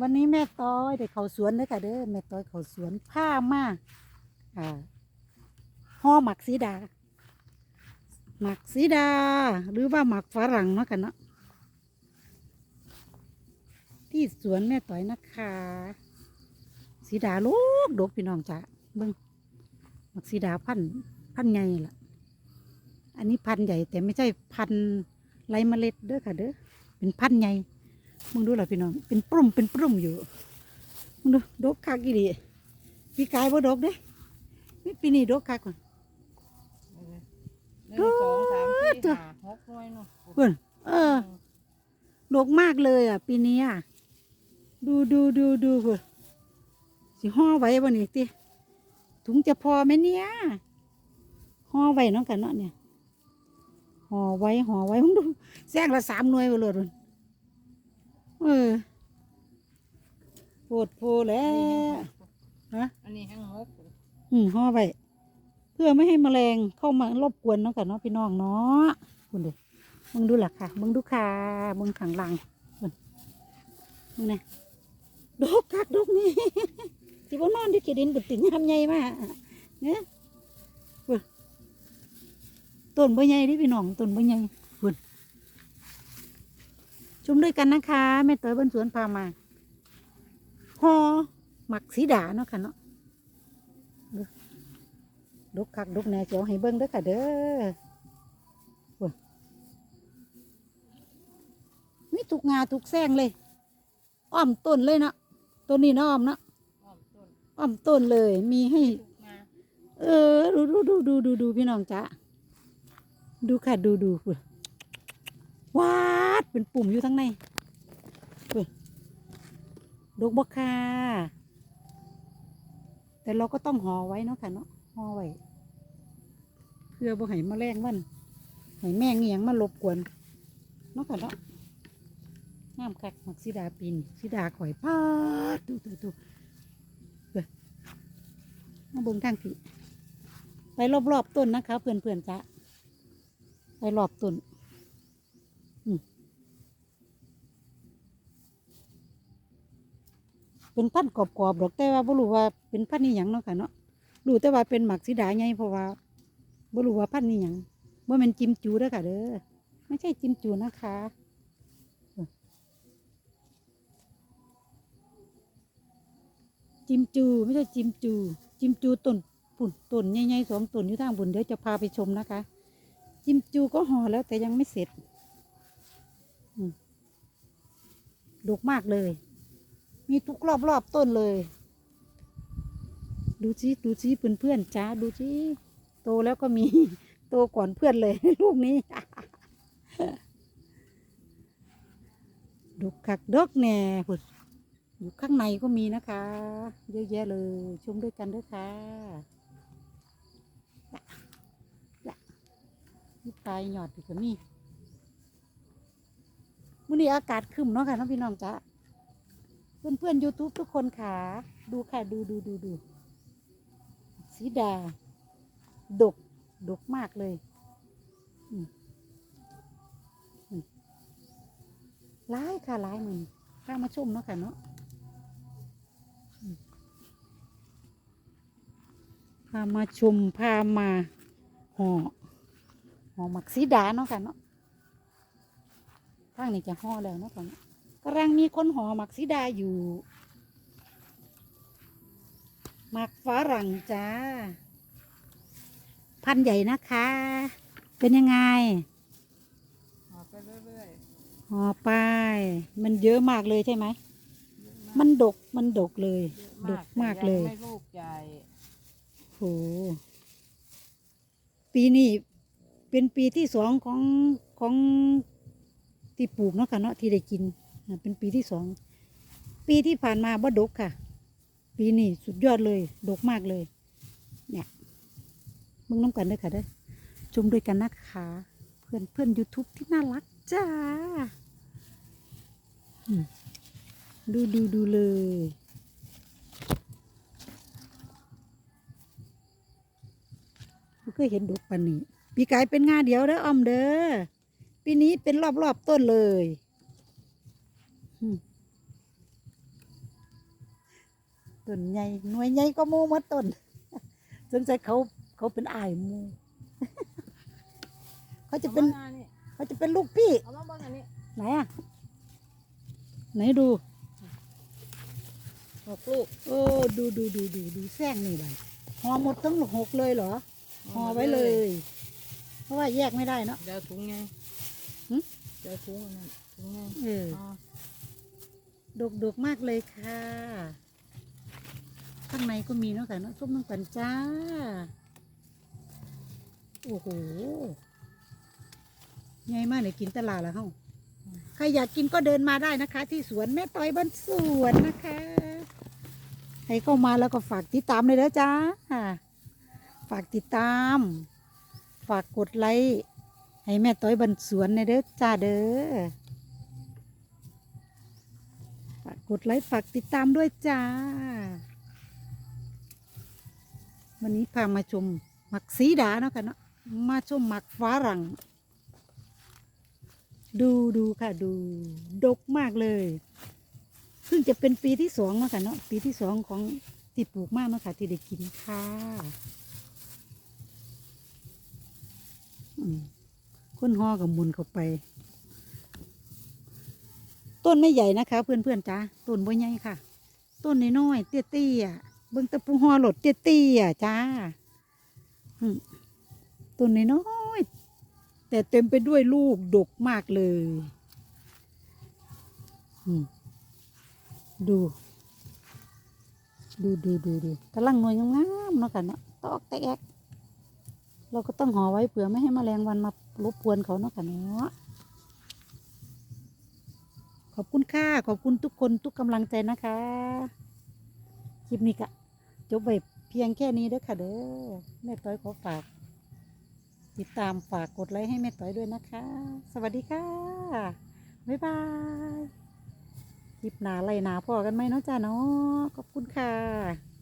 วันนี้แม่ต้อยเด็กเขาสวนเด้อค่ะเด้อแม่ต้อยเขาสวนผ้ามาอ่าห่อหมักสีดา หมักสีดา หรือว่าหมักฝรั่งเนาะกันเนาะที่สวนแม่ต้อยนะคะสีดาลูกดกพี่น้องจ้ะเบิ้งหมักสีดาพันธุ์พันธุ์ใหญ่ล่ะอันนี้พันธุ์ใหญ่แต่ไม่ใช่พันธุ์ไรเมล็ดเด้อค่ะเด้อเป็นพันธุ์ใหญ่ มึงดูล่ะพี่น้อง เป็นปรุ่มเป็นปรุ่มอยู่ มึงดูดกคักอีดีพี่กายบ่ดกเด้นี่ปีนี้ดกคักก่อนหนึ่งสองสามสี่จ้ะห้าหกหน่วยเนาะเพื่อนเออดกมากเลยอะ ปีนี้อะ ดูดูดูดูเพื่อนสิห่อไว้บ่นี่ติถุงจะพอไหมเนี่ยห่อไว้เน้องกันเนาะเนี่ยห่อไว้ห่อไว้มึงดูแซงละสามหน่วยไปเลย เพิ่นเออโพดโพแล้วฮะอันนี้แห้งหกอืมห่อไว้เพื่อไม่ให้แมลงเข้ามารบกวนเน้องกันเนาะพี่น้องเนาะคุณดูมึงดูหลักค่ะมึงดูค่ะมึงขังหลังมึงมึงเนี่ยดกคักดกนี่สิบ่นอนที่เขดินบุตรยามใหญ่มากเนี่ยเว้ยต้นบ่ใหญ่เดิพี่น้องต้นบ่ใหญ่คุณ ชมด้วยกันนะคะแม่เต๋อบนสวนพามาหอหมักสีดาเนาะค่ะเนาะดกคักดกแหน่เจียวให้เบิ้งเด้อค่ะเด้อโอ้ยมีทุกงาทุกแซงเลยอ้อมต้นเลยเนาะต้นนี้น้อมเนาะอ้อมต้นเลยมีให้ เออ ดูดูดูดูดูดูพี่น้องจ๊ะดูค่ะดูดูเว้ย วาดเป็นปุ่มอยู่ทั้งในดกบกค่ะ แต่เราก็ต้องห่อไว้เนาะค่ะเนาะห่อไว้ เพื่อบ่ให้แมลงมันให้แมงเงียงมารบกวนเนาะค่ะเนาะงามคักหมักสีดาปีนสีดาข่อยพาดดูดูดูเว้ยมาเบิ่งทางผีไปรอบๆต้นนะคะ เพื่อนๆจ้ะไปรอบต้น เป็นพันกรอบๆดอกแต่ว่าบ่รู้ว่าเป็นพันนี้หยังเนาะค่ะเนาะรู้แต่ว่าเป็นหมักสีดาไงเพราะว่าบ่รู้ว่าพันนี้หยังบ่แม่นจิมจูเด้อค่ะเด้อไม่ใช่จิมจูนะคะจิมจูไม่ใช่จิมจู จิมจูต้นปุ่นต้นใหญ่ๆสองต้นอยู่ทางบุญเดี๋ยวจะพาไปชมนะคะ จิมจูก็ห่อแล้วแต่ยังไม่เสร็จดกมากเลย มีทุกรอบๆต้นเลย ดูสิดูสิเพื่อนๆจ้าดูสิโตแล้วก็มีโตก่อนเพื่อนเลยลูกนี้ดกคักดกแน่พุดอยู่ข้างในก็มีนะคะ เยอะแยะเลยชมด้วยกันด้วยค่ะนี่ปลายหยอดอีกก็มีมื่อนี้อากาศคึมเนาะค่ะน้องพี่น้องจ้า เพื่อนเพื่อนยูทูบทุกคนค่ะ ดูค่ะ ดูดูดูดูสีดา ดก ดกมากเลยร้ายค่ะร้ายมือข้ามาชมเนาะค่ะเนาะพามาชม พามาห่อห่อหมักสีดาเนาะค่ะเนาะข้างนี้จะห่อแล้วเนาะค่ะเนาะ กำลังมีคนห่อหมักสีดาอยู่หมักฝรั่งจ้า พันธุ์ใหญ่นะคะ เป็นยังไงหอไปเรื่อยห่อไป มันเยอะมากเลยใช่ไหมๆเยอะากมันดกมันดกเลยเยอะดกมากเลยงไม่ลูกใหญ่โหปีนี้เป็นปีที่สองของของที่ปลูกเนาะค่ะเนาะที่ได้กินอ่า เป็นปีที่สอง ปีที่ผ่านมาบ่ดกค่ะ ปีนี้สุดยอดเลย ดกมากเลย เนี่ยมึงน้ำกันเด้ค่ะเด้อชมด้วยกันนะคะ เพื่อนเพื่อนยูทูบที่น่ารักจ้าดูดูดูเลยบ่เคยเห็นดกปันนี้ ปีกายเป็นงาเดียวเด้อออมเด้อปีนี้เป็นรอบๆต้นเลยอืม ต้นใหญ่หน่วยใหญ่ก็มูหมดต้นสงสัยเขาเขาเป็นอายหมูเขาจะเป็นอามานี่เขาจะเป็นลูกพี่เอามาเบิ่งอันนี้ไหนอะไหนดูหกลูกโอ้ดูดูดูดูดูแซงนี่บันห่อหมดทั้งหกเลยเหรอห่อไว้เลย เพราะว่าแยกไม่ได้เนาะเดี๋ยวถุงไงหึเดี๋ยวถุงอันนั้นถุงไงเอออ๋อดกดกมากเลยค่ะ ข้างในก็มีเนาะค่ะเนาะส้มน้ำกันจ้า โอ้โหไงมากเลยกินตลาดแล้วเฮ้าใครอยากกินก็เดินมาได้นะคะ ที่สวนแม่ต้อยบ้านสวนนะคะใครเข้ามาแล้วก็ฝากติดตามเลยนะจ้าฝากติดตาม ฝากกดไลค์ให้แม่ต้อยบ้านสวนในเด้อจ้าเด้อฝากกดไลค์ฝากติดตามด้วยจ้า วันนี้พามาชมหมักสีดาเนาะกันเนาะมาชมหมักฝรั่ง ดูดูค่ะดูดกมากเลยเพิ่งจะเป็นปีที่สองเนาะค่ะเนาะปีที่สองของที่ปลูกมากเนาะค่ะที่ได้กินค่ะคนห่อกับมุนเข้าไป ต้นไม่ใหญ่นะคะ เพื่อนๆจ้าต้นบ่ใหญ่ค่ะ ต้นน้อยๆเตี้ยๆ เบิ่งตะปูหอหลดเตี้ยๆจ้าอืมต้นน้อยๆแต่เต็มไปด้วยลูกดกมากเลยดู ดูดูดูดูกำลังนวยงามๆเนาะกันเนาะตอกแตกเราก็ต้องห่อไว้เผื่อไม่ให้แมลงวันมารบกวนเขาเนาะกันเนาะขอบคุณค่ะ ขอบคุณทุกคนทุกกำลังใจนะคะ ลิปนี้ก็จบไปเพียงแค่นี้เด้อค่ะเด้อแม่ต้อยขอฝาก ติดตามฝากกดไลค์ให้แม่ต้อยด้วยนะคะ สวัสดีค่ะ บ๊ายบายคลิปหนาไรหนาพอกันไหมเนาะจ้าเนาะขอบคุณค่ะ